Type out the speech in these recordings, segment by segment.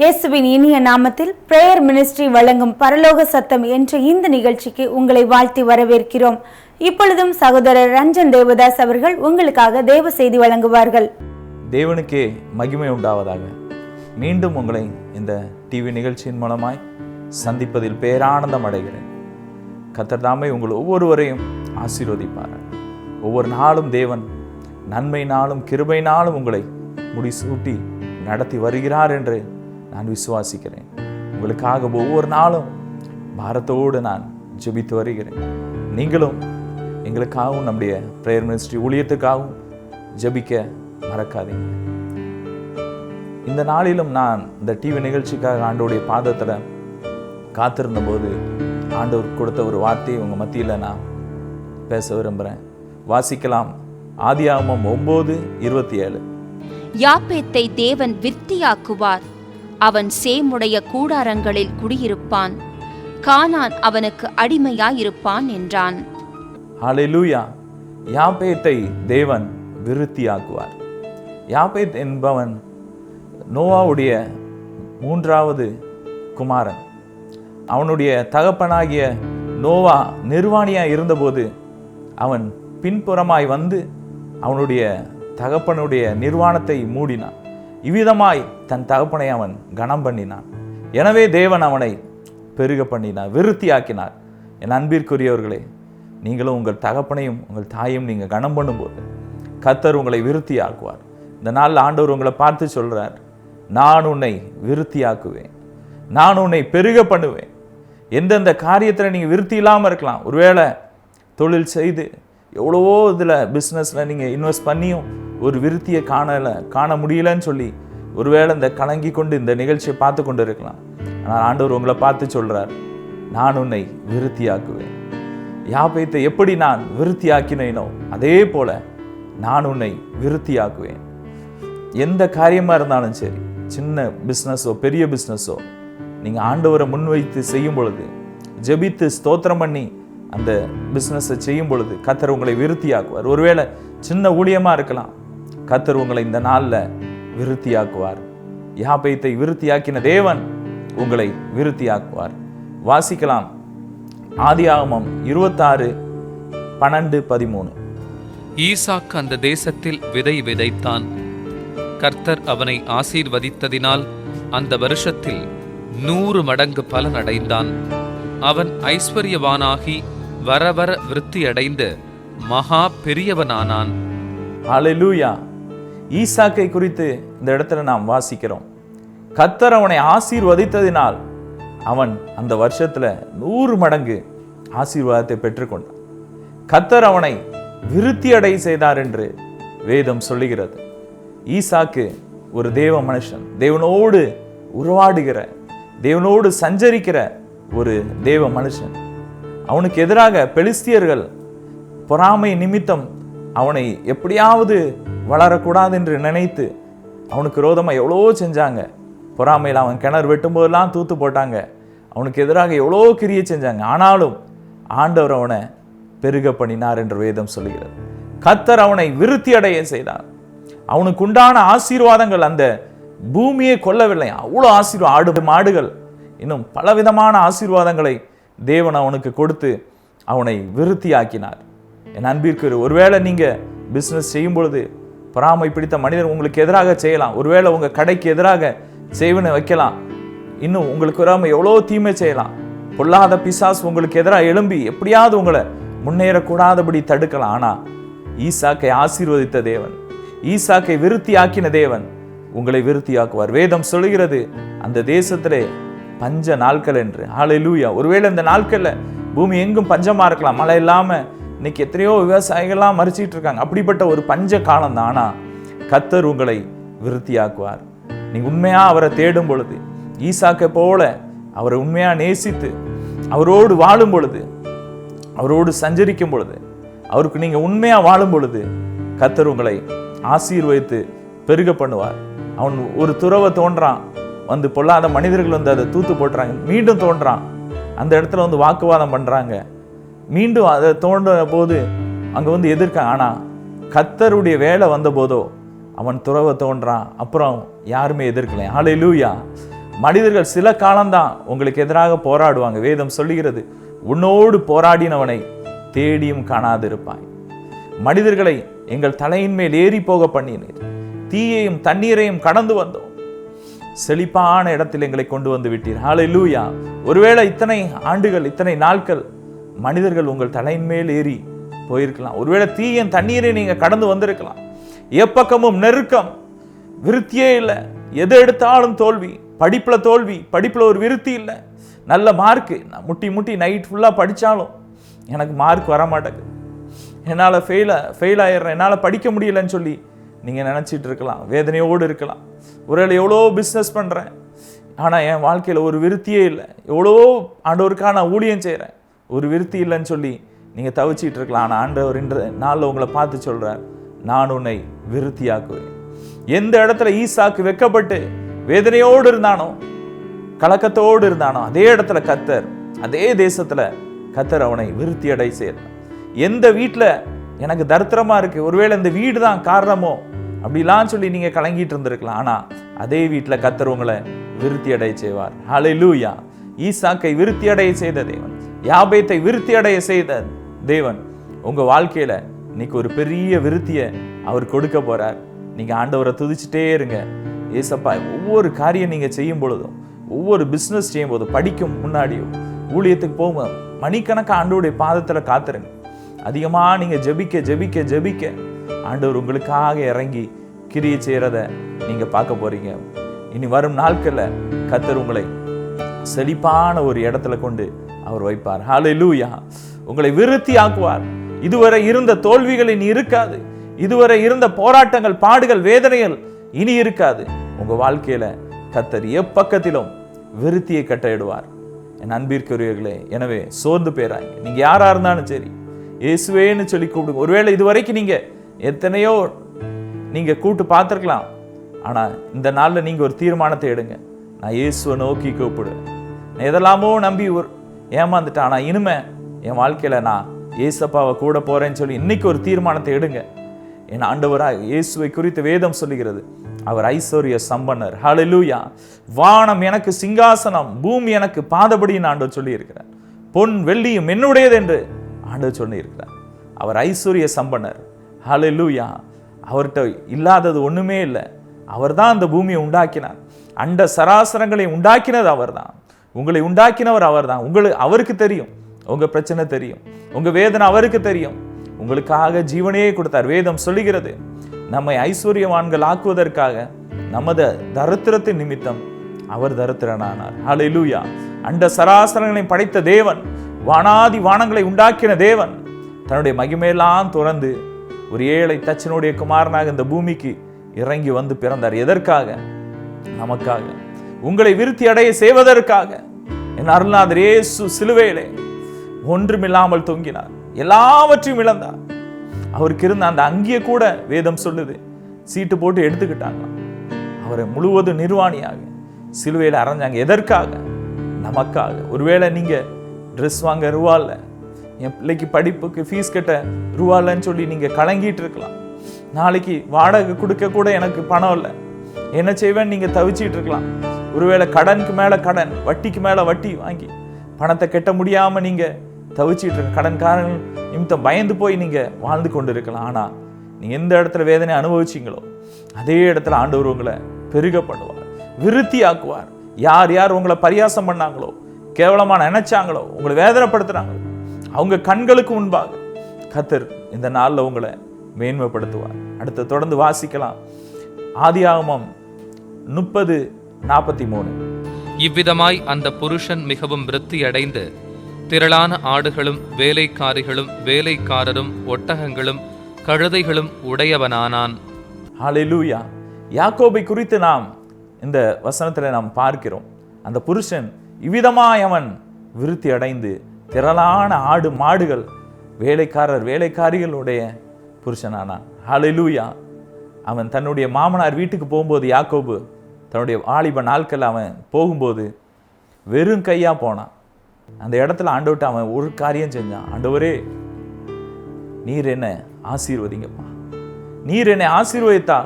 இயேசுவின் இனிய நாமத்தில் பிரேயர் மினிஸ்ட்ரி வழங்கும் பரலோக சத்தம் என்ற இந்த நிகழ்ச்சிக்கு உங்களை வாழ்த்தி வரவேற்கிறோம். இப்பொழுதும் சகோதரர் ரஞ்சன் தேவதாஸ் அவர்கள் உங்களுக்காக தேவ செய்தி வழங்குவார்கள். தேவனுக்கே மகிமை உண்டாவதாக. மீண்டும் உங்களை இந்த டிவி நிகழ்ச்சியின் மூலமாய் சந்திப்பதில் பேரானந்தம் அடைகிறேன். கத்தர்தாமை உங்கள் ஒவ்வொருவரையும் ஆசீர்வதிப்பார். ஒவ்வொரு நாளும் தேவன் நன்மையினாலும் கிருபையினாலும் உங்களை முடிசூட்டி நடத்தி வருகிறார் என்று நான் விசுவாசிக்கிறேன். உங்களுக்காக ஒவ்வொரு நாளும் பாரத்தோடு நான் ஜெபித்து வருகிறேன். நீங்களும் எங்களுக்காகவும் நம்முடைய பிரேயர் மினிஸ்ட்ரி ஊழியத்துக்காகவும் ஜெபிக்க மறக்காதீங்க. இந்த நாளிலும் நான் இந்த டிவி நிகழ்ச்சிக்காக ஆண்டோடைய பாதத்தில் காத்திருந்தபோது ஆண்டவர் கொடுத்த ஒரு வார்த்தையை உங்கள் மத்தியில் நான் பேச விரும்புகிறேன் வாசிக்கலாம். ஆதியாகமம் ஒம்பது இருபத்தி ஏழு. யாப்பேத்தை தேவன் விருத்தியாக்குவார். அவன் சேமுடைய கூடாரங்களில் குடியிருப்பான். கானான் அவனுக்கு அடிமையாயிருப்பான் என்றான். ஹalleluya. யாபேத்தை தேவன் விருத்தியாக்குவார். யாபேத் என்பவன் நோவாவுடைய மூன்றாவது குமாரன். அவனுடைய தகப்பனாகிய நோவா நிர்வாணியாக இருந்தபோது அவன் பின்புறமாய் வந்து அவனுடைய தகப்பனுடைய நிர்வாணத்தை மூடினான். இவ்விதமாய் தன் தகப்பனை அவன் கனம் பண்ணினான். எனவே தேவன் அவனை பெருக பண்ணினார் விருத்தியாக்கினார். என் அன்பிற்குரியவர்களே நீங்களும் உங்கள் தகப்பனையும் உங்கள் தாயும் நீங்கள் கனம் பண்ணும்போது கத்தர் உங்களை விருத்தி ஆக்குவார் இந்த நாளில் ஆண்டவர் உங்களை பார்த்து சொல்கிறார் நான் உன்னை விருத்தியாக்குவேன். நான் உன்னை பெருக பண்ணுவேன். எந்தெந்த காரியத்தில் நீங்கள் விருத்தி இல்லாமல் இருக்கலாம் ஒருவேளை தொழில் செய்து எவ்வளவோ இதில் பிஸ்னஸில் நீங்கள் இன்வெஸ்ட் பண்ணியும் ஒரு விருத்தியை காணலை காண முடியலன்னு சொல்லி ஒருவேளை இந்த கலங்கி கொண்டு இந்த நிகழ்ச்சியை பார்த்து கொண்டு இருக்கலாம். ஆனால் ஆண்டவர் உங்களை பார்த்து சொல்கிறார் நான் உன்னை விருத்தியாக்குவேன். யாபேத்தை எப்படி நான் விருத்தியாக்கினேனோ அதே போல் நான் உன்னை விருத்தியாக்குவேன். எந்த காரியமாக இருந்தாலும் சரி சின்ன பிஸ்னஸோ பெரிய பிஸ்னஸோ நீங்கள் ஆண்டவரை முன்வைத்து செய்யும் பொழுது ஜெபித்து ஸ்தோத்திரம் பண்ணி அந்த பிஸ்னஸை செய்யும் பொழுது கத்தர் உங்களை விருத்தியாக்குவார். ஒருவேளை சின்ன ஊழியமாக இருக்கலாம். கத்தர் உங்களை இந்த நாளில் விருத்தியாக்குவார். யாபேத்தை விருத்தியாக்கின தேவன் உங்களை விருத்தியாக்குவார். வாசிக்கலாம். ஆதியாகமம் இருபத்தாறு பன்னெண்டு பதிமூணு. ஈசாக்கு அந்த தேசத்தில் விதை விதைத்தான். கர்த்தர் அவனை ஆசீர்வதித்ததினால் அந்த வருஷத்தில் நூறு மடங்கு பலன் அடைந்தான். அவன் ஐஸ்வர்யவானாகி வர வர விருத்தியடைந்து மகா பெரியவனானான். அலலூயா ஈசாக்கை குறித்து இந்த இடத்துல நாம் வாசிக்கிறோம். கத்தர் அவனை ஆசீர்வதித்ததினால் அவன் அந்த வருஷத்துல நூறு மடங்கு ஆசீர்வாதத்தை பெற்றுக்கொண்டான். கத்தர் அவனை விருத்தி அடை செய்தார் என்று வேதம் சொல்லுகிறது. ஈசாக்கு ஒரு தேவ மனுஷன் தேவனோடு உருவாடுகிற தேவனோடு சஞ்சரிக்கிற ஒரு தேவ மனுஷன். அவனுக்கு எதிராக பெலிஸ்தியர்கள் பொறாமை நிமித்தம் அவனை எப்படியாவது வளரக்கூடாது என்று நினைத்து அவனுக்கு ரோதமாக எவ்வளோ செஞ்சாங்க. பொறாமையில் அவன் கிணறு வெட்டும்போதெல்லாம் தூத்து போட்டாங்க. அவனுக்கு எதிராக எவ்வளோ கிரியை செஞ்சாங்க. ஆனாலும் ஆண்டவர் அவனை பெருக பண்ணினார் என்று வேதம் சொல்கிறது கத்தர் அவனை விருத்தி அடைய செய்தார். அவனுக்கு உண்டான ஆசீர்வாதங்கள் அந்த பூமியை கொல்லவில்லை. அவ்வளோ ஆசீர்வாதம் ஆடு மாடுகள். இன்னும் பலவிதமான ஆசீர்வாதங்களை தேவன் அவனுக்கு கொடுத்து அவனை விருத்தியாக்கினார். என் அன்பிற்கு ஒருவேளை நீங்க பிஸ்னஸ் செய்யும் பொழுது பொறாமை பிடித்த மனிதர் உங்களுக்கு எதிராக செய்யலாம். ஒருவேளை உங்க கடைக்கு எதிராக செய்வனை வைக்கலாம். இன்னும் உங்களுக்கு வராம எவ்வளோ தீமை செய்யலாம். பொல்லாத பிசாஸ் உங்களுக்கு எதிராக எழும்பி எப்படியாவது உங்களை முன்னேறக்கூடாதபடி தடுக்கலாம். ஆனா ஈசாக்கை ஆசீர்வதித்த தேவன் ஈசாக்கை விருத்தியாக்கின தேவன் உங்களை விருத்தியாக்குவார். வேதம் சொல்லுகிறது அந்த தேசத்திலே பஞ்ச நாட்கள் என்று ஹalleluya ஒருவேளை இந்த நாட்களில் பூமி எங்கும் பஞ்சமா இருக்கலாம். மழை இல்லாமல் இன்னைக்கு எத்தனையோ விவசாயிகள்லாம் மறிச்சிட்டு இருக்காங்க. அப்படிப்பட்ட ஒரு பஞ்ச காலம் தான் ஆனால் கத்தர் உங்களை விருத்தியாக்குவார். நீங்கள் உண்மையாக அவரை தேடும் பொழுது ஈசாக்கை போல அவரை உண்மையா நேசித்து அவரோடு வாழும் பொழுது அவரோடு சஞ்சரிக்கும் பொழுது அவருக்கு நீங்கள் உண்மையா வாழும் பொழுது கத்தர் உங்களை ஆசீர்வதித்து பெருக பண்ணுவார் அவன் ஒரு துறவை தோன்றான். வந்து பொல்லாத மனிதர்கள் வந்து அதை தூத்து போட்டுறாங்க. மீண்டும் தோன்றான். அந்த இடத்துல வந்து வாக்குவாதம் பண்ணுறாங்க மீண்டும் அதை தோன்ற போது அங்கே வந்து எதிர்க்க ஆனால் கத்தருடைய வேலை வந்த போதோ அவன் துறவை தோன்றான். அப்புறம் யாருமே எதிர்க்கல. லூயா மனிதர்கள் சில காலம்தான் உங்களுக்கு எதிராக போராடுவாங்க. வேதம் சொல்லுகிறது உன்னோடு போராடினவனை தேடியும் காணாதிருப்பாய். மனிதர்களை எங்கள் தலையின் மேல் ஏறி போக பண்ணினீர். தீயையும் தண்ணீரையும் கடந்து வந்தோம். செழிப்பான இடத்தில் எங்களை கொண்டு வந்து விட்டீர். ஹalleluya ஒருவேளை இத்தனை ஆண்டுகள் இத்தனை நாட்கள் மனிதர்கள் உங்கள் தலையின் மேல் ஏறி போயிருக்கலாம். ஒருவேளை தீயின் தண்ணீரை நீங்கள் கடந்து வந்திருக்கலாம். எப்பக்கமும் நெருக்கம் விருத்தியே இல்லை. எதை எடுத்தாலும் தோல்வி படிப்பில் தோல்வி படிப்பில் ஒரு விருத்தி இல்லை. நல்ல மார்க்கு நான் முட்டி முட்டி நைட் ஃபுல்லாக படித்தாலும் எனக்கு மார்க் வர மாட்டேங்குது என்னால் ஃபெயிலாக ஃபெயில் ஆயிடுறேன். என்னால் படிக்க முடியலன்னு சொல்லி நீங்கள் நினச்சிட்டு இருக்கலாம் வேதனையோடு இருக்கலாம். ஒருவேளை எவ்வளோ பிஸ்னஸ் பண்ணுறேன் ஆனால் என் வாழ்க்கையில் ஒரு விருத்தியே இல்லை. எவ்வளோ ஆண்டவருக்காக நான் ஊழியம் செய்கிறேன் ஒரு விருத்தி இல்லைன்னு சொல்லி நீங்கள் தவிச்சிட்டு இருக்கலாம். ஆனால் ஆண்டவர் இன்று நாளில் உங்களை பார்த்து சொல்கிறார் நான் உன்னை விருத்தியாக்குவேன். எந்த இடத்துல ஈசாக்கு வெக்கப்பட்டு வேதனையோடு இருந்தானோ கலக்கத்தோடு இருந்தானோ அதே இடத்துல கத்தர் அதே தேசத்தில் கத்தர் அவனை விருத்தி அடை செய்தார் எந்த வீட்டில் எனக்கு தரித்திரமா இருக்கு. ஒருவேளை இந்த வீடு தான் காரணமோ? அப்படிலாம் சொல்லி நீங்க கலங்கிட்டு இருந்திருக்கலாம். ஆனா அதே வீட்டில் கத்தர் உங்களை விருத்தி அடைய செய்வார். ஹalleluya ஈசாக்கை விருத்தி அடைய செய்த தேவன். யாபேத்தை விருத்தி அடைய செய்த தேவன். உங்க வாழ்க்கையில இன்னைக்கு ஒரு பெரிய விருத்தியை அவர் கொடுக்க போறார். நீங்க ஆண்டவரை துதிச்சிட்டே இருங்க. ஏசப்பா ஒவ்வொரு காரியம் நீங்க செய்யும் பொழுதும் ஒவ்வொரு பிஸ்னஸ் செய்யும் போதும் படிக்கும் முன்னாடியும் ஊழியத்துக்கு போகும்போது மணிக்கணக்காக ஆண்டோடைய பாதத்தில் காத்துருங்க. அதிகமாக நீங்கள் ஜெபிக்க ஜெபிக்க ஜெபிக்க. ஆண்டவர் உங்களுக்காக இறங்கி கிரியை செய்கிறத நீங்கள் பார்க்க போறீங்க. இனி வரும் நாட்களில் கத்தர் உங்களை செழிப்பான ஒரு இடத்துல கொண்டு அவர் வைப்பார். ஹalleluya உங்களை விருத்தி ஆக்குவார் இதுவரை இருந்த தோல்விகள் இனி இருக்காது. இதுவரை இருந்த போராட்டங்கள் பாடுகள் வேதனைகள் இனி இருக்காது. உங்க வாழ்க்கையில கத்தர் எப்பக்கத்திலும் விருத்தியை கட்டளையிடுவார். என் அன்பிற்குரியவர்களே எனவே சோர்ந்து பேராங்க நீங்க யாரா இருந்தாலும் சரி இயேசுவேன்னு சொல்லி கூப்பிடுங்க. ஒருவேளை இதுவரைக்கும் நீங்கள் எத்தனையோ நீங்கள் கூப்பிட்டு பார்த்துருக்கலாம். ஆனால் இந்த நாளில் நீங்கள் ஒரு தீர்மானத்தை எடுங்க. நான் இயேசுவை நோக்கி கூப்பிடுவேன் நான் எதெல்லாமோ நம்பி ஒரு ஏமாந்துட்டேன். ஆனால் இனிமே என் வாழ்க்கையில் நான் ஏசப்பாவை கூட போகிறேன்னு சொல்லி இன்றைக்கி ஒரு தீர்மானத்தை எடுங்க. என் ஆண்டவராக இயேசுவை குறித்து வேதம் சொல்லுகிறது. அவர் ஐஸ்வர்ய சம்பன்னர். ஹலலூயா வானம் எனக்கு சிங்காசனம் பூமி எனக்கு பாதபடின்னு ஆண்டவர் சொல்லியிருக்கிறார். பொன் வெள்ளியும் என்னுடையது என்று ஆண்டவர் சொல்லியிருக்கிறார். அவர் ஐஸ்வர்ய சம்பனர் ஹalleluya அவர்கிட்ட இல்லாதது ஒண்ணுமே இல்லை. அவர்தான் அந்த பூமியை உண்டாக்கினார். அண்ட சராசரங்களை உண்டாக்கினது அவர்தான். உங்களை உண்டாக்கினவர் அவர்தான். உங்களுக்கு அவருக்கு தெரியும். உங்க பிரச்சனை தெரியும். உங்க வேதனை அவருக்கு தெரியும். உங்களுக்காக ஜீவனையே கொடுத்தார். வேதம் சொல்லுகிறது நம்மை ஐஸ்வர்யவான்கள் ஆக்குவதற்காக நமது தரித்திரத்தின் நிமித்தம் அவர் தரித்திரனானார். ஹalleluya அண்ட சராசரங்களை படைத்த தேவன் வானாதி வானங்களை உண்டாக்கின தேவன் தன்னுடைய மகிமையெல்லாம் துறந்து ஒரு ஏழை தச்சனுடைய குமாரனாக இந்த பூமிக்கு இறங்கி வந்து பிறந்தார். எதற்காக? நமக்காக. உங்களை விருத்தி அடைய செய்வதற்காக. என் அருள்நாதர் இயேசு சிலுவையிலே ஒன்றுமில்லாமல் தொங்கினார். எல்லாவற்றையும் இழந்தார். அவருக்கு இருந்த அந்த அங்கிய கூட வேதம் சொல்லுது. சீட்டு போட்டு எடுத்துக்கிட்டாங்களாம். அவரை முழுவதும் நிர்வாணியாக சிலுவையில் அரைஞ்சாங்க. எதற்காக? நமக்காக. ஒருவேளை நீங்கள் ட்ரெஸ் வாங்க ரூபா இல்லை என் பிள்ளைக்கு படிப்புக்கு ஃபீஸ் கட்ட ரூபா இல்லைன்னு சொல்லி நீங்கள் கலங்கிட்டு இருக்கலாம். நாளைக்கு வாடகை கொடுக்க கூட எனக்கு பணம் இல்லை. என்ன செய்வேன் நீங்கள் தவிச்சிட்டு இருக்கலாம். ஒருவேளை கடனுக்கு மேலே கடன் வட்டிக்கு மேலே வட்டி வாங்கி பணத்தை கட்ட முடியாமல் நீங்கள் தவிச்சிட்டு இருக்க கடன்காரன் நிமித்தம் பயந்து போய் நீங்கள் வாழ்ந்து கொண்டு இருக்கலாம் ஆனால் நீங்கள் எந்த இடத்துல வேதனை அனுபவிச்சீங்களோ அதே இடத்துல ஆண்டவர் உங்களை பெருக பண்ணுவார் விருத்தி ஆக்குவார் யார் யார் உங்களை பரியாசம் பண்ணாங்களோ கேவலமா நினைச்சாங்களோ உங்களை வேதனைப்படுத்துறாங்களோ அவங்க கண்களுக்கு முன்பாக கத்தர் இந்த நாள்ல உங்களை மேன்மைப்படுத்துவார். அடுத்து தொடர்ந்து வாசிக்கலாம். ஆதியாகமம் முப்பது நாற்பத்தி மூணு இவ்விதமாய் அந்த புருஷன் மிகவும் விருத்தியடைந்து திரளான ஆடுகளும் வேலைக்காரிகளும் வேலைக்காரரும் ஒட்டகங்களும் கழுதைகளும் உடையவனானான். ஹalleluya. யாக்கோபை குறித்து நாம் இந்த வசனத்தில் நாம் பார்க்கிறோம். அந்த புருஷன் இவ்விதமாய் அவன் விருத்தி அடைந்து திரளான ஆடு மாடுகள் வேலைக்காரர் வேலைக்காரிகளுடைய புருஷனானான். ஹalleluya அவன் தன்னுடைய மாமனார் வீட்டுக்கு போகும்போது யாக்கோபு தன்னுடைய வாலிப நாட்கள் அவன் போகும்போது வெறும் கையாக போனான். அந்த இடத்துல ஆண்டவர்ட்ட அவன் ஒரு காரியம் செஞ்சான். ஆண்டவரே நீர் என்ன ஆசீர்வதிங்கப்பா. நீர் என்னை ஆசீர்வதித்தா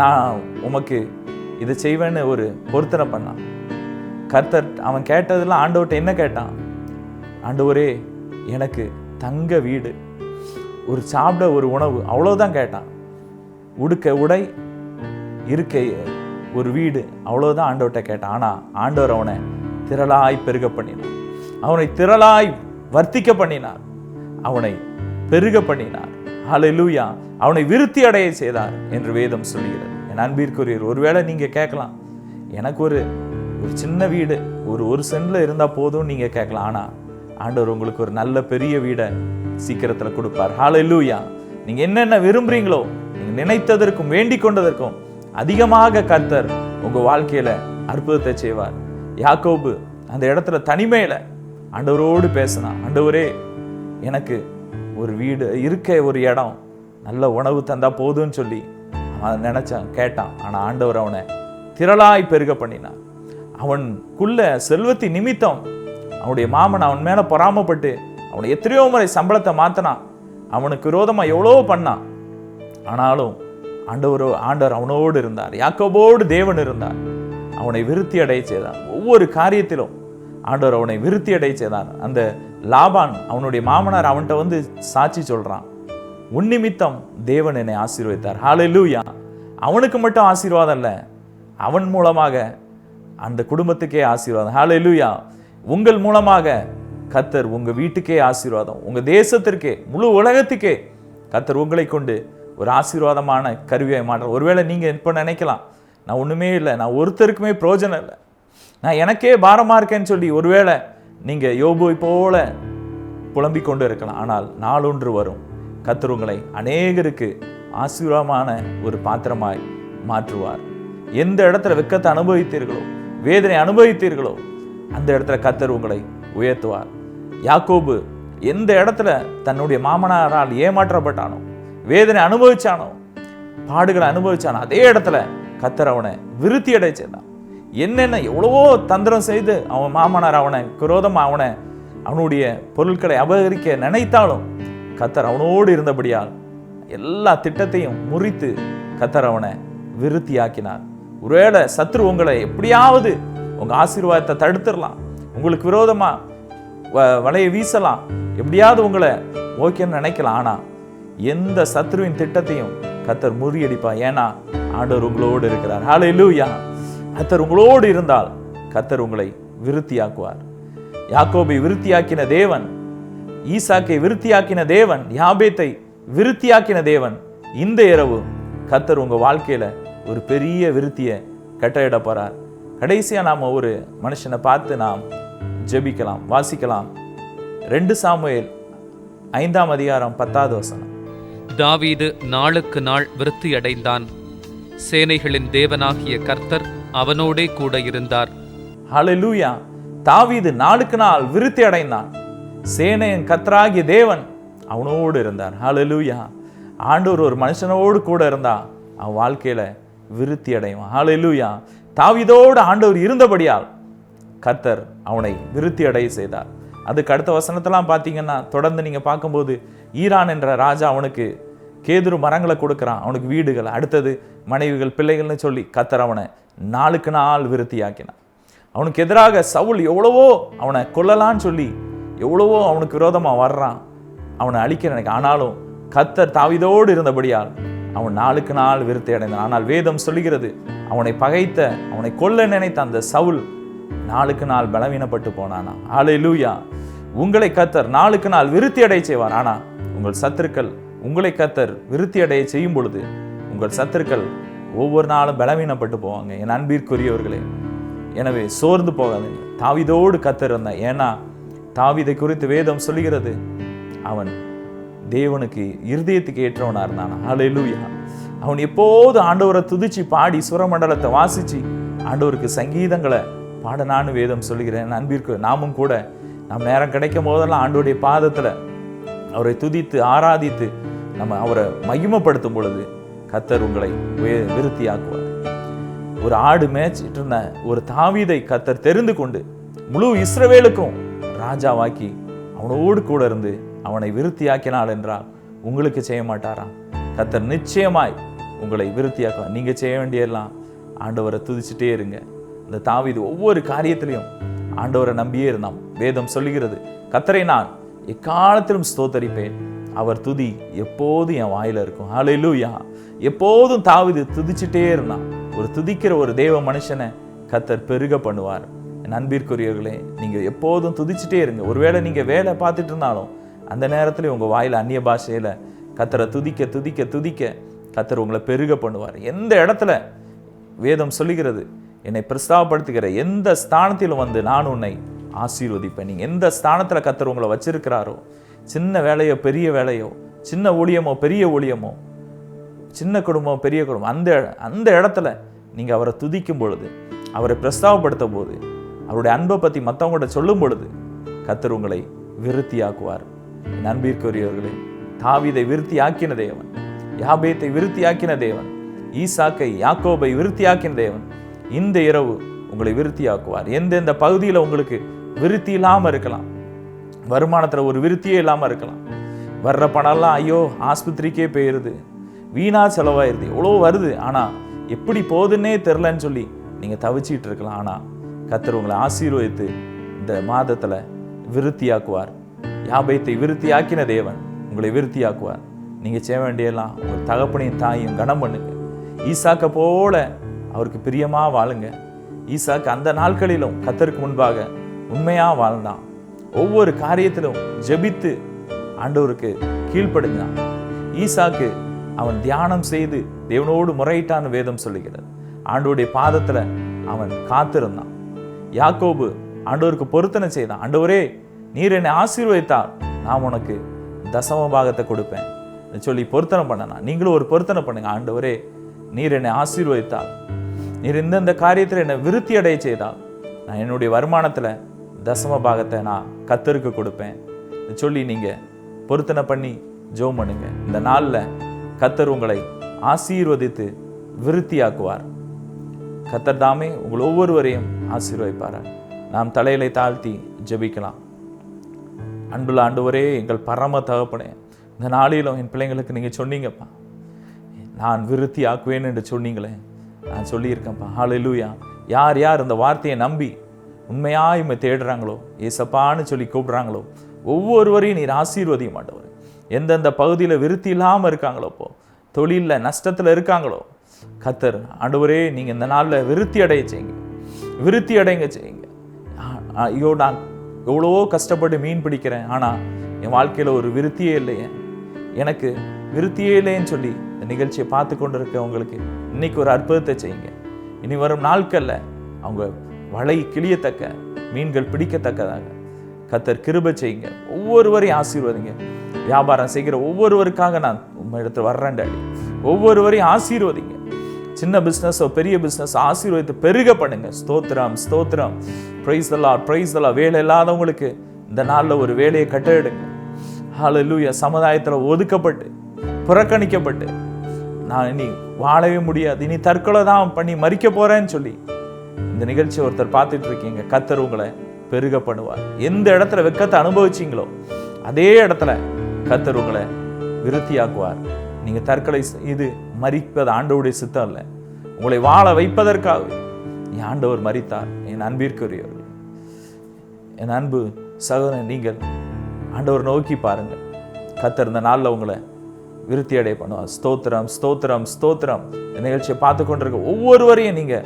நான் உமக்கு இதை செய்வேன்னு ஒரு பொருத்தனை பண்ணான். கர்த்தர் அவன் கேட்டதெல்லாம் ஆண்டவர்கிட்ட என்ன கேட்டான்? ஆண்டவரே எனக்கு தங்க வீடு ஒரு சாப்பிட ஒரு உணவு அவ்வளோதான் கேட்டான். உடுக்க உடை இருக்க ஒரு வீடு அவ்வளோதான் ஆண்டவர்கிட்ட கேட்டான். ஆனால் ஆண்டவர் அவனை திரளாய் பெருக பண்ணினார். அவனை திரளாய் வர்த்திக்க பண்ணினார். அவனை பெருக பண்ணினார். ஹalleluya அவனை விருத்தி அடைய செய்தார் என்று வேதம் சொல்லுகிறது. என் அன்பிற்குரியர் ஒருவேளை நீங்கள் கேட்கலாம் எனக்கு ஒரு ஒரு சின்ன வீடு ஒரு ஒரு சென்ட்ல இருந்தால் போதும் நீங்கள் கேட்கலாம். ஆனால் ஆண்டவர் உங்களுக்கு ஒரு நல்ல பெரிய வீடை சீக்கிரத்தில் கொடுப்பார். ஹalleluya நீங்கள் என்னென்ன விரும்புகிறீங்களோ நீங்கள் நினைத்ததற்கும் வேண்டிக் கொண்டதற்கும் அதிகமாக கர்த்தர் உங்கள் வாழ்க்கையில் அற்புதத்தை செய்வார். யாக்கோபு அந்த இடத்துல தனிமையில் ஆண்டவரோடு பேசினான் ஆண்டவரே எனக்கு ஒரு வீடு இருக்க ஒரு இடம் நல்ல உணவு தந்தால் போதும்னு சொல்லி அவன் நினச்சான் கேட்டான். ஆனால் ஆண்டவர் அவனை திரளாய் பெருக பண்ணினான் அவனுக்குள்ள செல்வத்தின் நிமித்தம். அவனுடைய மாமன் அவன் மேலே பொறாமப்பட்டு அவனை எத்தனையோ முறை சம்பளத்தை மாற்றினான் அவனுக்கு விரோதமாக எவ்வளோ பண்ணான். ஆனாலும் ஆண்டவர் ஆண்டவர் அவனோடு இருந்தார். யாக்கோபோடு தேவன் இருந்தார். அவனை விருத்தி அடைய செய்தார் ஒவ்வொரு காரியத்திலும் ஆண்டவர் அவனை விருத்தி அடைய செய்தார் அந்த லாபான் அவனுடைய மாமனார் அவன்கிட்ட வந்து சாட்சி சொல்கிறான் உன் நிமித்தம் தேவன் என்னை ஆசீர்வதித்தார். லூயா அவனுக்கு மட்டும் ஆசீர்வாதம் இல்லை. அவன் மூலமாக அந்த குடும்பத்துக்கே ஆசீர்வாதம். ஹalleluya உங்கள் மூலமாக கத்தர் உங்கள் வீட்டுக்கே ஆசீர்வாதம். உங்கள் தேசத்திற்கே முழு உலகத்துக்கே கத்தர் உங்களை கொண்டு ஒரு ஆசீர்வாதமான கருவியை மாற்ற ஒருவேளை நீங்கள் இப்போ நினைக்கலாம் நான் ஒன்றுமே இல்லை நான் ஒருத்தருக்குமே பிரயோஜனம் இல்லை. நான் எனக்கே பாரமாக இருக்கேன்னு சொல்லி ஒருவேளை நீங்கள் யோபுவை போல புலம்பிக் கொண்டு இருக்கலாம். ஆனால் நாளொன்று வரும். கத்தர் உங்களை அநேகருக்கு ஆசீர்வாதமான ஒரு பாத்திரமாய் மாற்றுவார். எந்த இடத்துல வெக்கத்தை அனுபவித்தீர்களோ வேதனை அனுபவித்தீர்களோ அந்த இடத்துல கத்தர் உங்களை உயர்த்துவார். யாக்கோபு எந்த இடத்துல தன்னுடைய மாமனாரால் ஏமாற்றப்பட்டானோ வேதனை அனுபவிச்சானோ பாடுகளை அனுபவிச்சானோ அதே இடத்துல கத்தர் அவனை விருத்தி அடைய செய்தான் என்னென்ன எவ்வளவோ தந்திரம் செய்து அவன் மாமனார் அவனை குரோதம் அவனை அவனுடைய பொருட்களை அபகரிக்க நினைத்தாலும் கத்தர் அவனோடு இருந்தபடியால் எல்லா திட்டத்தையும் முறித்து கத்தர் அவனை விருத்தியாக்கினார். ஒருவேளை சத்ரு உங்களை எப்படியாவது உங்கள் ஆசீர்வாதத்தை தடுத்துடலாம். உங்களுக்கு விரோதமா வ- வலையை வீசலாம். எப்படியாவது உங்களை ஓகேன்னு நினைக்கலாம். ஆனால் எந்த சத்ருவின் திட்டத்தையும் கத்தர் முறியடிப்பா ஏன்னா ஆண்டவர் உங்களோடு இருக்கிறார். ஹalleluya கத்தர் உங்களோடு இருந்தால் கத்தர் உங்களை விருத்தியாக்குவார். யாக்கோபை விருத்தியாக்கின தேவன் ஈசாக்கை விருத்தியாக்கின தேவன் யாபேத்தை விருத்தியாக்கின தேவன் இந்த இரவு கத்தர் உங்கள் வாழ்க்கையில ஒரு பெரிய விருத்தியை கட்டளையிட போறார். கடைசியா நாம ஒரு மனுஷனை பார்த்து நாம் ஜெபிக்கலாம் வாசிக்கலாம். ரெண்டு சாமுவேல் ஐந்தாம் அதிகாரம் பத்தாவது வசனம். தாவீது நாளுக்கு நாள் விருத்தியடைந்தான் சேனைகளின் தேவனாகிய கர்த்தர் அவனோடே கூட இருந்தார். ஹalleluya. தாவீது நாளுக்கு நாள் விருத்தி அடைந்தான். சேனையின் கத்தராகிய தேவன் அவனோடு இருந்தார். ஹalleluya. ஆண்டவர் ஒரு மனுஷனோடு கூட இருந்தா அவன் வாழ்க்கையில விருத்தி அடைவான் ஹalleluya. தாவிதோடு ஆண்டவர் இருந்தபடியால் கத்தர் அவனை விருத்தி அடைய செய்தார். அதுக்கு அடுத்த வசனத்தெல்லாம் பார்த்தீங்கன்னா தொடர்ந்து நீங்கள் பார்க்கும்போது ஈரான் என்ற ராஜா அவனுக்கு கேதுரு மரங்களை கொடுக்குறான். அவனுக்கு வீடுகள் அடுத்தது மனைவிகள் பிள்ளைகள்னு சொல்லி கத்தர் அவனை நாளுக்கு நாள் விருத்தியாக்கினான் அவனுக்கு எதிராக சவுல் எவ்வளவோ அவனை கொல்லலான்னு சொல்லி எவ்வளவோ அவனுக்கு விரோதமாக வர்றான். அவனை அழிக்க ஆனாலும் கத்தர் தாவிதோடு இருந்தபடியால் அவன் நாளுக்கு நாள் விருத்தி அடைந்தான். ஆனால் வேதம் சொல்லுகிறது அவனை பகைத்த அவனை கொல்ல நினைத்த அந்த சவுல் நாளுக்கு நாள் பலவீனப்பட்டு போனானா? ஹalleluya. உங்களை கத்தர் நாளுக்கு நாள் விருத்தி அடைய செய்வார். ஆனா உங்கள் சத்துருக்கள் உங்களை கத்தர் விருத்தி அடைய செய்யும் பொழுது உங்கள் சத்துருக்கள் ஒவ்வொரு நாளும் பலவீனப்பட்டு போவாங்க. என் அன்பிற்குரியவர்களே எனவே சோர்ந்து போகாதீங்க. தாவிதோடு கத்தர் இருந்தான் ஏன்னா தாவிதை குறித்து வேதம் சொல்லுகிறது. அவன் தேவனுக்கு இருதயத்துக்கு ஏற்றவனாக இருந்தான்? ஹalleluya அவன் எப்போது ஆண்டவரை துதிச்சு பாடி சுரமண்டலத்தை வாசித்து ஆண்டவருக்கு சங்கீதங்களை பாடனான்னு வேதம் சொல்லுகிறேன். அன்பிற்கு நாமும் கூட நாம் நேரம் கிடைக்கும் போதெல்லாம் ஆண்டவருடைய பாதத்தில் அவரை துதித்து ஆராதித்து நம்ம அவரை மகிமப்படுத்தும் பொழுது கத்தர் உங்களை வே- விருத்தியாக்குவார். ஒரு ஆடு மேய்ச்சிட்டு இருந்த ஒரு தாவீதை கத்தர் தெரிந்து கொண்டு முழு இஸ்ரவேலுக்கும் ராஜாவாக்கி அவனோடு கூட இருந்து அவனை விருத்தியாக்கினாள் என்றால் உங்களுக்கு செய்ய மாட்டாரா? கத்தர் நிச்சயமாய் உங்களை விருத்தியாக்குவார். நீங்க செய்ய வேண்டியெல்லாம் ஆண்டவரை துதிச்சிட்டே இருங்க. இந்த தாவீது ஒவ்வொரு காரியத்திலையும் ஆண்டவரை நம்பியே இருந்தான். வேதம் சொல்லுகிறது கத்தரை நான் எக்காலத்திலும் ஸ்தோத்தரிப்பேன். அவர் துதி எப்போதும் என் வாயில இருக்கும். அலையிலூயா எப்போதும் தாவீது துதிச்சுட்டே இருந்தான். ஒரு துதிக்கிற ஒரு தேவ மனுஷனை கத்தர் பெருக பண்ணுவார். நண்பிற்குரியவர்களே நீங்கள் நீங்க எப்போதும் துதிச்சுட்டே இருங்க. ஒருவேளை நீங்க வேலை பார்த்துட்டு இருந்தாலும் அந்த நேரத்தில் உங்கள் வாயில் அந்நிய பாஷையில் கத்தரை துதிக்க துதிக்க துதிக்க கத்தர் உங்களை பெருக பண்ணுவார். எந்த இடத்துல வேதம் சொல்லுகிறது என்னை பிரஸ்தாபப்படுத்துகிற எந்த ஸ்தானத்திலும் வந்து நான் உன்னை ஆசீர்வதிப்பேன்? நீங்கள் எந்த ஸ்தானத்தில் கத்தர் உங்களை வச்சிருக்கிறாரோ? சின்ன வேலையோ பெரிய வேலையோ சின்ன ஊழியமோ பெரிய ஊழியமோ சின்ன குடும்பம் பெரிய குடும்பம் அந்த அந்த இடத்துல நீங்கள் அவரை துதிக்கும் பொழுது அவரை பிரஸ்தாபப்படுத்தும் போது அவருடைய அன்பை பற்றி மற்றவங்கள்ட்ட சொல்லும் பொழுது கத்தர் உங்களை விருத்தியாக்குவார். என் தாவிதை தாவீதை விருத்தியாக்கின தேவன் யாபேத்தை விருத்தியாக்கின தேவன் ஈசாக்கை யாக்கோபை விருத்தியாக்கின தேவன் இந்த இரவு உங்களை விருத்தியாக்குவார். எந்தெந்த பகுதியில் உங்களுக்கு விருத்தி இல்லாமல் இருக்கலாம் வருமானத்தில் ஒரு விருத்தியே இல்லாமல் இருக்கலாம் வர்ற பணம்லாம் ஐயோ ஆஸ்பத்திரிக்கே போயிருது வீணா செலவாயிருது எவ்வளோ வருது ஆனால் எப்படி போகுதுன்னே தெரிலன்னு சொல்லி நீங்கள் தவிச்சிட்டு இருக்கலாம். ஆனால் கத்தர் உங்களை ஆசீர்வதித்து இந்த மாதத்தில் விருத்தியாக்குவார். யாபயத்தை விருத்தியாக்கின தேவன் உங்களை விருத்தியாக்குவார். நீங்கள் செய்ய வேண்டியெல்லாம் உங்கள் தகப்பனையும் தாயும் கனம் பண்ணுங்க. ஈசாக்க போல அவருக்கு பிரியமாக வாழுங்க. ஈசாக்கு அந்த நாட்களிலும் கத்தருக்கு முன்பாக உண்மையா வாழ்ந்தான் ஒவ்வொரு காரியத்திலும் ஜெபித்து ஆண்டவருக்கு கீழ்ப்படுந்தான் ஈசாக்கு அவன் தியானம் செய்து தேவனோடு முறையிட்டான்னு வேதம் சொல்லுகிறது. ஆண்டவருடைய பாதத்துல அவன் காத்திருந்தான். யாக்கோபு ஆண்டவருக்கு பொருத்தனை செய்தான். ஆண்டவரே நீர் என்னை ஆசீர்வதித்தால் நான் உனக்கு தசம பாகத்தை கொடுப்பேன். சொல்லி பொருத்தனை பண்ணனா. நீங்களும் ஒரு பொருத்தனை பண்ணுங்க ஆண்டவரே. நீர் என்னை ஆசீர்வதித்தால் நீர் இந்தந்த காரியத்தில் என்னை விருத்தி அடைய செய்தால் நான் என்னுடைய வருமானத்தில் தசம பாகத்தை நான் கத்தருக்கு கொடுப்பேன். சொல்லி நீங்கள் பொருத்தனை பண்ணி ஜெபம் பண்ணுங்க. இந்த நாளில் கத்தர் உங்களை ஆசீர்வதித்து விருத்தியாக்குவார். கத்தர் தாமே உங்கள் ஒவ்வொருவரையும் ஆசீர்வதிப்பார் நாம் தலையிலை தாழ்த்தி ஜெபிக்கலாம். அன்புள்ள ஆண்டவரே எங்கள் பரம தகப்பனே இந்த நாளிலும் என் பிள்ளைங்களுக்கு நீங்கள் சொன்னீங்கப்பா. நான் விருத்தி ஆக்குவேன் என்று சொன்னீங்களே நான் சொல்லியிருக்கேன்ப்பா. ஹalleluya யார் யார் இந்த வார்த்தையை நம்பி உண்மையாக இம்மை தேடுறாங்களோ ஏசப்பான்னு சொல்லி கூப்பிட்றாங்களோ ஒவ்வொருவரையும் நீர் ஆசீர்வதிக்க மாட்டவர் எந்தெந்த பகுதியில் விருத்தி இல்லாமல் இருக்காங்களோ இப்போ தொழிலில் நஷ்டத்தில் இருக்காங்களோ கத்தர் ஆண்டவரே நீங்கள் இந்த நாளில் விருத்தி அடைய செய்யுங்க. விருத்தி அடைங்க செய்யுங்க. ஐயோ நான் எவ்வளவோ கஷ்டப்பட்டு மீன் பிடிக்கிறேன் ஆனால் என் வாழ்க்கையில் ஒரு விருத்தியே இல்லையே. எனக்கு விருத்தியே இல்லைன்னு சொல்லி இந்த நிகழ்ச்சியை பார்த்து கொண்டு இருக்கவங்களுக்கு இன்னைக்கு ஒரு அற்புதத்தை செய்யுங்க. இனி வரும் நாட்களில் அவங்க வலை கிளியத்தக்க மீன்கள் பிடிக்கத்தக்கதாக கத்தர் கிருபை செய்யுங்க. ஒவ்வொருவரையும் ஆசீர்வதிங்க. வியாபாரம் செய்கிற ஒவ்வொருவருக்காக நான் உங்களிடத்தில் வர்றேன் டாடி. ஒவ்வொருவரையும் ஆசீர்வதிங்க. சின்ன பிஸ்னஸோ பெரிய பிஸ்னஸ் ஆசீர்வதித்து பெருக பண்ணுங்க. ஸ்தோத்திரம் ஸ்தோத்திரம். ப்ரைஸ் தலா ப்ரைஸ் தலா வேலை இல்லாதவங்களுக்கு இந்த நாளில் ஒரு வேலையை கட்டெடுங்க ஹalleluya சமுதாயத்தில் ஒதுக்கப்பட்டு புறக்கணிக்கப்பட்டு நான் இனி வாழவே முடியாது. இனி தற்கொலை தான் பண்ணி மறிக்க போறேன்னு சொல்லி இந்த நிகழ்ச்சியை ஒருத்தர் பார்த்துட்டு இருக்கீங்க. கத்தர் உங்களை பெருக பண்ணுவார். எந்த இடத்துல வெக்கத்தை அனுபவிச்சீங்களோ அதே இடத்துல கத்தர் உங்களை விருத்தியாக்குவார். நீங்க தற்கொலை இது மறிப்பது ஆண்டவருடைய சித்தம் இல்லை உங்களை வாழ வைப்பதற்காக. என் ஆண்டவர் மறித்தார் என் அன்பிற்குரியவர்கள். என் அன்பு சகோதரன் நீங்கள் ஆண்டவர் நோக்கி பாருங்க கத்திருந்த நாளில் உங்களை விருத்தி அடைய பண்ணுவார். ஸ்தோத்திரம் ஸ்தோத்திரம் ஸ்தோத்திரம். இந்த நிகழ்ச்சியை பார்த்து கொண்டிருக்க ஒவ்வொருவரையும் நீங்க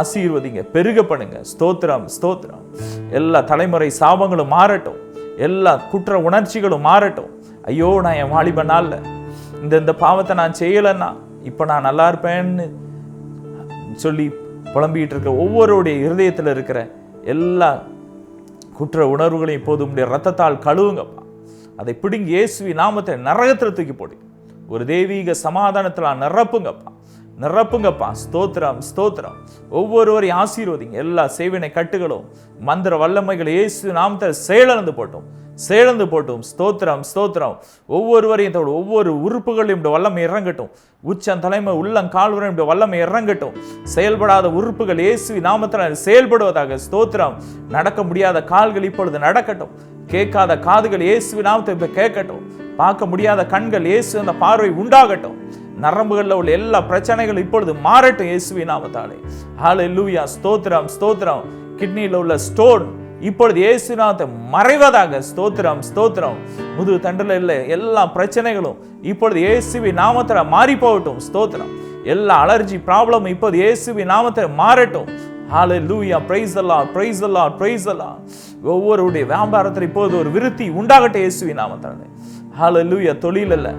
ஆசீர்வதிங்க பெருக பண்ணுங்க. ஸ்தோத்திரம் ஸ்தோத்திரம். எல்லா தலைமுறை சாபங்களும் மாறட்டும். எல்லா குற்ற உணர்ச்சிகளும் மாறட்டும். ஐயோ நான் என் வாலிப நாள்ல இந்த இந்த பாவத்தை நான் செய்யலைன்னா இப்போ நான் நல்லா இருப்பேன்னு சொல்லி புலம்பிக்கிட்டு இருக்க ஒவ்வொருடைய இருதயத்தில் இருக்கிற எல்லா குற்ற உணர்வுகளையும் இப்போது உடைய ரத்தத்தால் கழுவுங்கப்பா. அதை பிடுங்கி இயேசுவி நாமத்தை நரகத்தில் தூக்கி போடு. ஒரு தெய்வீக சமாதானத்தில் நிரப்புங்கப்பா. நிரப்புங்கப்பா. ஸ்தோத்திரம் ஸ்தோத்திரம். ஒவ்வொருவரையும் ஆசீர்வதிங்க. எல்லா சேவினை கட்டுகளும் மந்திர வல்லமைகள் இயேசு நாமத்தில் செயலந்து போட்டோம். செயலந்து போட்டும். ஸ்தோத்திரம் ஸ்தோத்திரம். ஒவ்வொருவரையும் தோடு ஒவ்வொரு உறுப்புகளையும் வல்லமை இறங்கட்டும். உச்சம் தலைமை உள்ளம் கால்வரையும் வல்லமை இறங்கட்டும். செயல்படாத உறுப்புகள் இயேசு நாமத்தில் செயல்படுவதாக ஸ்தோத்திரம். நடக்க முடியாத கால்கள் இப்பொழுது நடக்கட்டும். கேட்காத காதுகள் இயேசு நாமத்தை இப்போ கேட்கட்டும். பார்க்க முடியாத கண்கள் இயேசு அந்த பார்வை உண்டாகட்டும். நரம்புகளில் உள்ள எல்லா பிரச்சனைகளும் இப்பொழுது மாறட்டும் இயேசுவி நாமத்தாலே. ஹalleluya ஸ்தோத்திரம் ஸ்தோத்திரம். கிட்னியில் உள்ள ஸ்டோன் இப்பொழுது இயேசுநாத்தை மறைவதாக ஸ்தோத்திரம் ஸ்தோத்திரம். முதுகு தண்டில் இல்லை எல்லா பிரச்சனைகளும் இப்பொழுது இயேசுவி நாமத்தில் மாறி போகட்டும் ஸ்தோத்திரம். எல்லா அலர்ஜி ப்ராப்ளமும் இப்போது இயேசுவி நாமத்தில் மாறட்டும். ஹalleluya லூயா ப்ரைஸ் அல்லா ப்ரைஸ் அல்லா ப்ரைஸ் எல்லாம் ஒவ்வொருடைய வியாபாரத்தில் இப்போது ஒரு விருத்தி உண்டாகட்டும் இயேசுவி நாமத்தாலே லூயா தொழில் இல்லை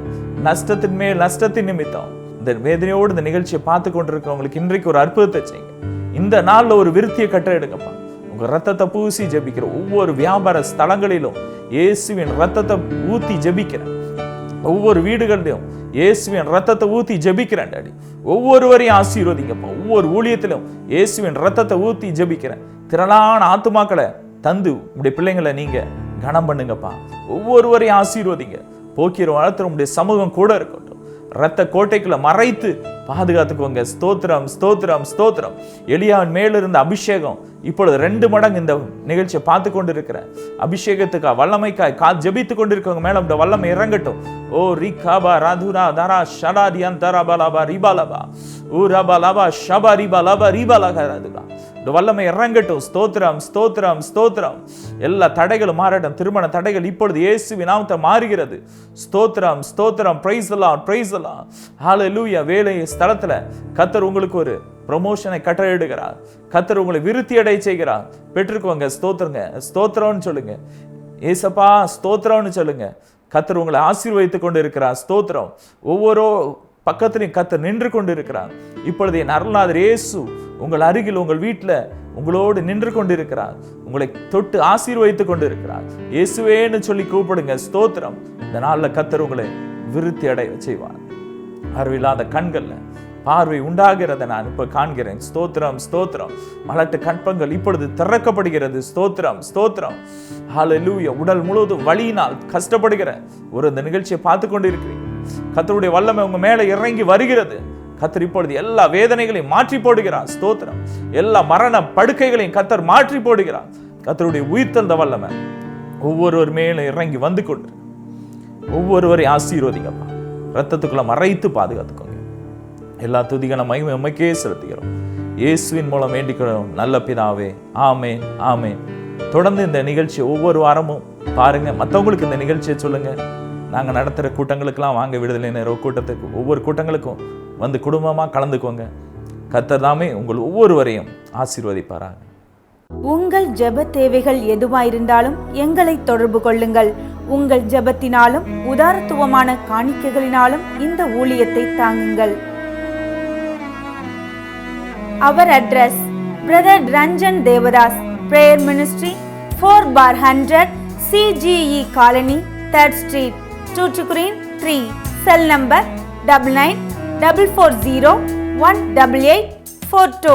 நஷ்டத்தின் மேல் நஷ்டத்தின் நிமித்தம். இந்த வேதனையோடு இந்த நிகழ்ச்சியை பார்த்து கொண்டிருக்கிறவங்களுக்கு இன்றைக்கு ஒரு அற்புதத்தை செய்யுங்க. இந்த நாள்ல ஒரு விருத்தியை கட்ட எடுங்கப்பா. உங்க ரத்தத்தை பூசி ஜபிக்கிற ஒவ்வொரு வியாபார ஸ்தலங்களிலும் இயேசுவின் ரத்தத்தை ஊத்தி ஜெபிக்கிறேன். ஒவ்வொரு வீடுகளிலும் இயேசுவின் ரத்தத்தை ஊத்தி ஜபிக்கிறேன் டாடி. ஒவ்வொருவரையும் ஆசீர்வதிங்கப்பா. ஒவ்வொரு ஊழியத்திலும் இயேசுவின் ரத்தத்தை ஊற்றி ஜெபிக்கிறேன். திரளான ஆத்துமாக்களை தந்து உங்களுடைய பிள்ளைங்களை நீங்க கனம் பண்ணுங்கப்பா. ஒவ்வொருவரையும் ஆசீர்வதிங்க. போக்கிற வளர்த்துற உடைய சமூகம் கூட இருக்கட்டும். ரத்த கோட்டைக்குள்ள மறைத்து பாதுகாத்துக்கோங்க. ஸ்தோத்திரம் ஸ்தோத்திரம் ஸ்தோத்திரம். எளியாவின் மேலிருந்த அபிஷேகம். இப்பொழுது ரெண்டு மடங்கு இந்த நிகழ்ச்சியை பார்த்து கொண்டு இருக்கிறேன் அபிஷேகத்துக்காக வல்லமைக்காய் கா ஜெபித்து கொண்டிருக்கவங்க மேல இந்த வல்லமை இறங்கட்டும். ஓ ரிகாபா ராதுரா தரா ஷடா தியான் பலாபா லாபா ரிபாலபா. ஊ ரபா லபா ஷபா ரிபா லாபா ரிபாலகா ராதுகா. இந்த வல்லமை இறங்கட்டும். ஸ்தோத்திரம் ஸ்தோத்திரம் ஸ்தோத்திரம். எல்லா தடைகளும் மாறட்டும். திருமண தடைகள் இப்பொழுது இயேசுவின் நாமத்தை மாறுகிறது. ஸ்தோத்திரம் ஸ்தோத்திரம். பிரைஸ் எல்லாம் பிரைஸ் எல்லாம் லூயா வேலை ஸ்தலத்தில் கத்தர் உங்களுக்கு ஒரு ப்ரொமோஷனை கட்டளையிடுகிறார். கத்தர் உங்களை விருத்தி அடைய செய்கிறார். பெற்றுக்கோங்க ஸ்தோத்திரங்க. ஸ்தோத்திரம்னு சொல்லுங்க. ஏசப்பா ஸ்தோத்திரம்னு சொல்லுங்க. கத்தர் உங்களை ஆசீர்வதித்து கொண்டு இருக்கிறார் ஸ்தோத்திரம். ஒவ்வொரு பக்கத்திலையும் கத்தர் நின்று கொண்டு இருக்கிறார் இப்பொழுது என் அருள்நாதர் இயேசு உங்கள் அருகில் உங்கள் வீட்டில் உங்களோடு நின்று கொண்டிருக்கிறார். உங்களை தொட்டு ஆசீர்வதித்துக் கொண்டிருக்கிறார். இயேசுவேன்னு சொல்லி கூப்பிடுங்க. ஸ்தோத்திரம். இந்த நாளில் கத்தர் உங்களை விருத்தி அடைய செய்வார். பார்வையில்லாத கண்கள்ல பார்வை உண்டாகிறதை நான் இப்ப காண்கிறேன். ஸ்தோத்திரம் ஸ்தோத்திரம். மலட்டு கண்பங்கள் இப்பொழுது திறக்கப்படுகிறது. ஸ்தோத்திரம் ஸ்தோத்திரம். ஹalleluya. உடல் முழுவதும் வழியினால் கஷ்டப்படுகிற ஒரு இந்த நிகழ்ச்சியை பார்த்து கொண்டு இருக்கிறீங்க கத்தருடைய வல்லமை உங்க மேல இறங்கி வருகிறது. கத்தர் இப்பொழுது எல்லா வேதனைகளையும் மாற்றி போடுகிறார். ஸ்தோத்திரம். எல்லா மரண படுக்கைகளையும் கத்தர் மாற்றி போடுகிறார். கத்தருடைய உயிர்த்தெழுந்த வல்லமை ஒவ்வொருவர் மேலும் இறங்கி வந்து கொண்டு ஒவ்வொருவரையும் ஆசீர்வதிங்கப்பா. ரத்தத்துக்குள்ள மறைத்து பாதுகாத்துக்கோங்க. எல்லா துதிகளும் மகிமை உமைக்கே செலுத்துகிறோம். இயேசுவின் மூலம் வேண்டிக்கிறோம் நல்ல பிதாவே ஆமேன் ஆமேன். தொடர்ந்து இந்த நிகழ்ச்சி ஒவ்வொரு வாரமும் பாருங்க. மற்றவங்களுக்கு இந்த நிகழ்ச்சியை சொல்லுங்க. நாங்க நடத்துகிற கூட்டங்களுக்கெல்லாம் வாங்க விடுதலை நேரம் கூட்டத்துக்கு ஒவ்வொரு கூட்டங்களுக்கும் வந்து குடும்பமா கலந்துக்கோங்க. கர்த்தர் தாமே உங்கள் ஒவ்வொருவரையும் ஆசீர்வதிப்பாராங்க உங்கள் ஜெப தேவைகள் எதுவாயிருந்தாலும் எங்களை தொடர்பு கொள்ளுங்கள். உங்கள் ஜெபத்தினாலும் உதாரத்துவமான காணிக்கைகளினாலும் இந்த ஊழியத்தை தாங்குங்கள். அவர் address brother Ranjan Devadas prayer ministry four four hundred CGE colony third street டூச்சுக்குரின் three cell number double nine double four zero one double eight four two